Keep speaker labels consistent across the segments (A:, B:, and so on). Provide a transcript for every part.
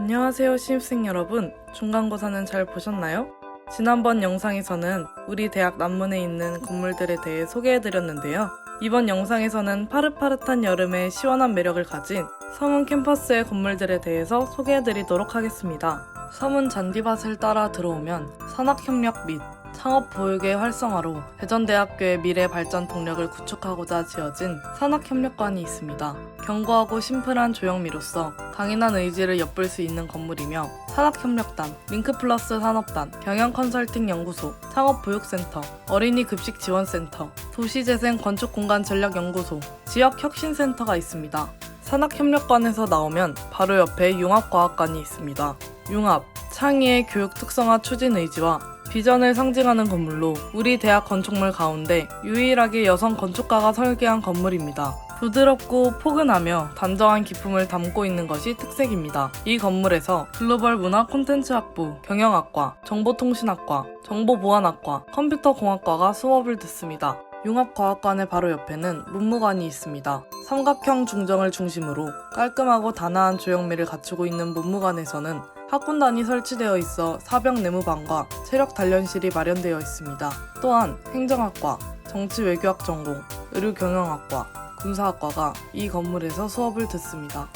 A: 안녕하세요 신입생 여러분. 중간고사는 잘 보셨나요? 지난번 영상에서는 우리 대학 남문에 있는 건물들에 대해 소개해드렸는데요. 이번 영상에서는 파릇파릇한 여름의 시원한 매력을 가진 서문 캠퍼스의 건물들에 대해서 소개해드리도록 하겠습니다. 서문 잔디밭을 따라 들어오면 산학협력 및 창업보육의 활성화로 대전대학교의 미래 발전 동력을 구축하고자 지어진 산학협력관이 있습니다. 견고하고 심플한 조형미로서 강인한 의지를 엿볼 수 있는 건물이며 산학협력단, 링크플러스 산업단, 경영컨설팅연구소, 창업보육센터, 어린이 급식지원센터, 도시재생 건축공간 전략연구소, 지역혁신센터가 있습니다. 산학협력관에서 나오면 바로 옆에 융합과학관이 있습니다. 융합, 창의의 교육 특성화 추진 의지와 비전을 상징하는 건물로 우리 대학 건축물 가운데 유일하게 여성 건축가가 설계한 건물입니다. 부드럽고 포근하며 단정한 기품을 담고 있는 것이 특색입니다. 이 건물에서 글로벌 문화 콘텐츠 학부, 경영학과, 정보통신학과, 정보보안학과, 컴퓨터공학과가 수업을 듣습니다. 융합과학관의 바로 옆에는 문무관이 있습니다. 삼각형 중정을 중심으로 깔끔하고 단아한 조형미를 갖추고 있는 문무관에서는 학군단이 설치되어 있어 사병 내무반과 체력 단련실이 마련되어 있습니다. 또한 행정학과, 정치외교학 전공, 의료경영학과, 군사학과가 이 건물에서 수업을 듣습니다.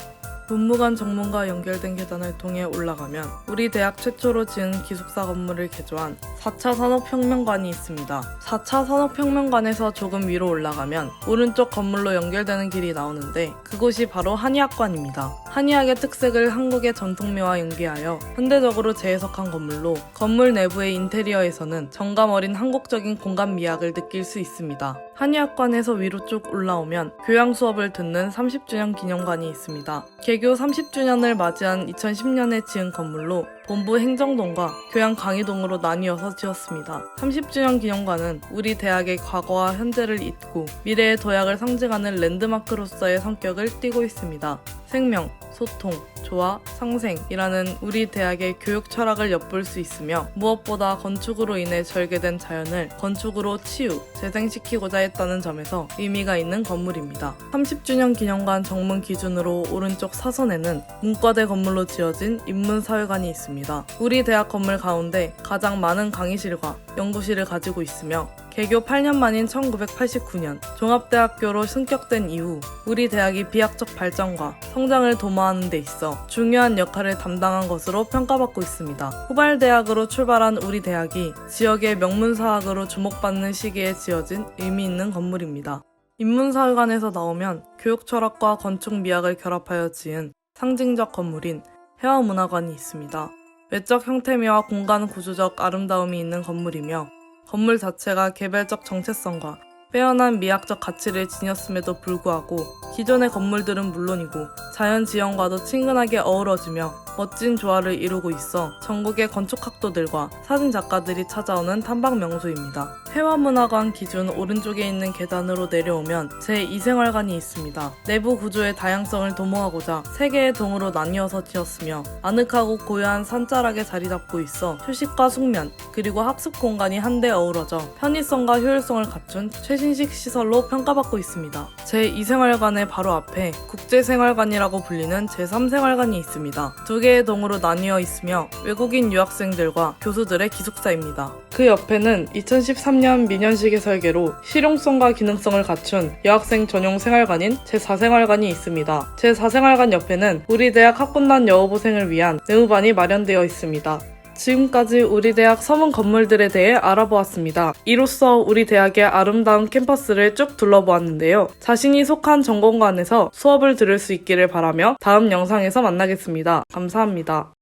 A: 문무관 정문과 연결된 계단을 통해 올라가면 우리 대학 최초로 지은 기숙사 건물을 개조한 4차 산업혁명관이 있습니다. 4차 산업혁명관에서 조금 위로 올라가면 오른쪽 건물로 연결되는 길이 나오는데 그곳이 바로 한의학관입니다. 한의학의 특색을 한국의 전통미와 연계하여 현대적으로 재해석한 건물로 건물 내부의 인테리어에서는 정감 어린 한국적인 공간 미학을 느낄 수 있습니다. 한의학관에서 위로 쭉 올라오면 교양 수업을 듣는 30주년 기념관이 있습니다. 개교 30주년을 맞이한 2010년에 지은 건물로 본부 행정동과 교양 강의동으로 나뉘어서 지었습니다. 30주년 기념관은 우리 대학의 과거와 현재를 잇고 미래의 도약을 상징하는 랜드마크로서의 성격을 띠고 있습니다. 생명, 소통, 조화, 상생이라는 우리 대학의 교육 철학을 엿볼 수 있으며 무엇보다 건축으로 인해 절개된 자연을 건축으로 치유, 재생시키고자 했다는 점에서 의미가 있는 건물입니다. 30주년 기념관 정문 기준으로 오른쪽 사선에는 문과대 건물로 지어진 인문사회관이 있습니다. 우리 대학 건물 가운데 가장 많은 강의실과 연구실을 가지고 있으며 개교 8년 만인 1989년 종합대학교로 승격된 이후 우리 대학이 비약적 발전과 성장을 도모하는 데 있어 중요한 역할을 담당한 것으로 평가받고 있습니다. 후발대학으로 출발한 우리 대학이 지역의 명문사학으로 주목받는 시기에 지어진 의미 있는 건물입니다. 인문사회관에서 나오면 교육철학과 건축미학을 결합하여 지은 상징적 건물인 해화문화관이 있습니다. 외적 형태미와 공간 구조적 아름다움이 있는 건물이며 건물 자체가 개별적 정체성과 빼어난 미학적 가치를 지녔음에도 불구하고 기존의 건물들은 물론이고 자연 지형과도 친근하게 어우러지며 멋진 조화를 이루고 있어 전국의 건축학도들과 사진작가들이 찾아오는 탐방 명소입니다. 해화문화관 기준 오른쪽에 있는 계단으로 내려오면 제2생활관이 있습니다. 내부 구조의 다양성을 도모하고자 세 개의 동으로 나뉘어서 지었으며 아늑하고 고요한 산자락에 자리 잡고 있어 휴식과 숙면 그리고 학습 공간이 한데 어우러져 편의성과 효율성을 갖춘 최신식 시설로 평가받고 있습니다. 제2생활관의 바로 앞에 국제생활관이라고 불리는 제3생활관이 있습니다. 두 개의 동으로 나뉘어 있으며 외국인 유학생들과 교수들의 기숙사입니다. 그 옆에는 2013년 민현식의 설계로 실용성과 기능성을 갖춘 여학생 전용 생활관인 제4생활관이 있습니다. 제4생활관 옆에는 우리 대학 학군단 여호보생을 위한 내무반이 마련되어 있습니다. 지금까지 우리 대학 서문 건물들에 대해 알아보았습니다. 이로써 우리 대학의 아름다운 캠퍼스를 쭉 둘러보았는데요. 자신이 속한 전공관에서 수업을 들을 수 있기를 바라며 다음 영상에서 만나겠습니다. 감사합니다.